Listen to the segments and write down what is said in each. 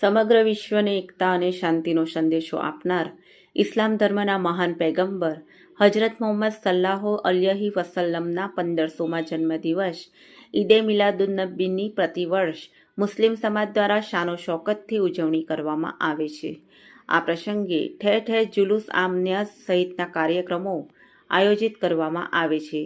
સમગ્ર વિશ્વને એકતા અને શાંતિનો સંદેશો આપનાર ઇસ્લામ ધર્મના મહાન પૈગંબર હજરત મોહમ્મદ સલ્લાહો અલ્યહી વસલ્લમના પંદરસોમાં જન્મદિવસ ઈદે મિલાદુન્નબીની પ્રતિવર્ષ મુસ્લિમ સમાજ દ્વારા શાનો શોકતથી ઉજવણી કરવામાં આવે છે. આ પ્રસંગે ઠેર ઠેર જુલુસ આમન્યાસ સહિતના કાર્યક્રમો આયોજિત કરવામાં આવે છે.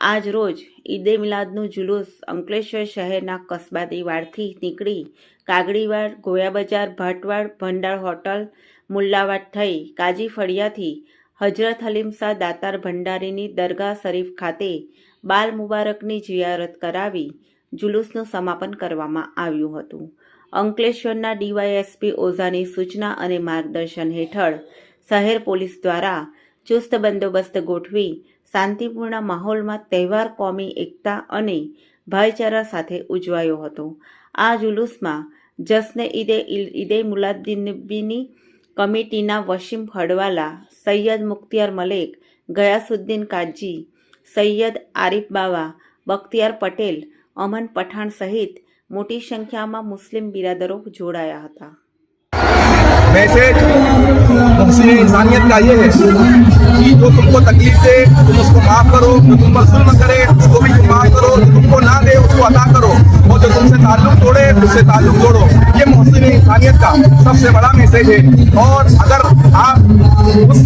આજ રોજ ઈદે મિલાદનું જુલુસ અંકલેશ્વર શહેરના કસબાદી વાડથી નીકળી કાગડીવાડ ગોયા બજાર ભાટવાડ, ભંડાર હોટલ, મુલ્લાવાડ થઈ કાજી ફળિયાથી હજરત હલીમ દાતાર ભંડારીની દરગાહ શરીફ ખાતે બાલ મુબારકની જિયારત કરાવી જુલુસનું સમાપન કરવામાં આવ્યું હતું. અંકલેશ્વરના ડીવાયએસપી ઓઝાની સૂચના અને માર્ગદર્શન હેઠળ શહેર પોલીસ દ્વારા ચુસ્ત બંદોબસ્ત ગોઠવી શાંતિપૂર્ણ માહોલમાં તહેવાર, કોમી, એકતા અને ભાઈચારા સાથે ઉજવાયો હતો. આ જુલુસમાં જશ્ન ઈદે ઈદે મુલાદ્દીનબીની કમિટીના વશીમ ફડવાલા સૈયદ મુખ્તિયાર મલેક, ગયાસુદ્દીન કાજી, સૈયદ આરિફ બાવા, બખ્તિયાર પટેલ, અમન પઠાણ સહિત મોટી સંખ્યામાં મુસ્લિમ બિરાદરો જોડાયા હતા. મેસેજ मुहसिन इंसानियत का ये है कि जो तुमको तकलीफ़ दे, तुम उसको माफ़ करो, जो तुम पर जुल्म करे, उसको भी तुम माफ़ करो, जो तुमको ना दे, उसको अदा करो और जो तुमसे ताल्लुक तोड़े, उससे ताल्लुक जोड़ो। ये मुहसिन इंसानियत का सबसे बड़ा मैसेज है। और अगर आप उस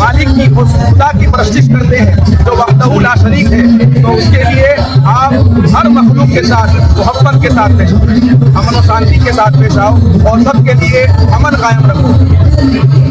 मालिक की, उस खुदा की प्रशिश करते हैं, जो वहदहू ला शरीक है तो उसके लिए आप हर मखलूक के साथ, मोहब्बत के साथ पेश अमन और शांति के साथ पेश आओ और सबके लिए अमन कायम रखो।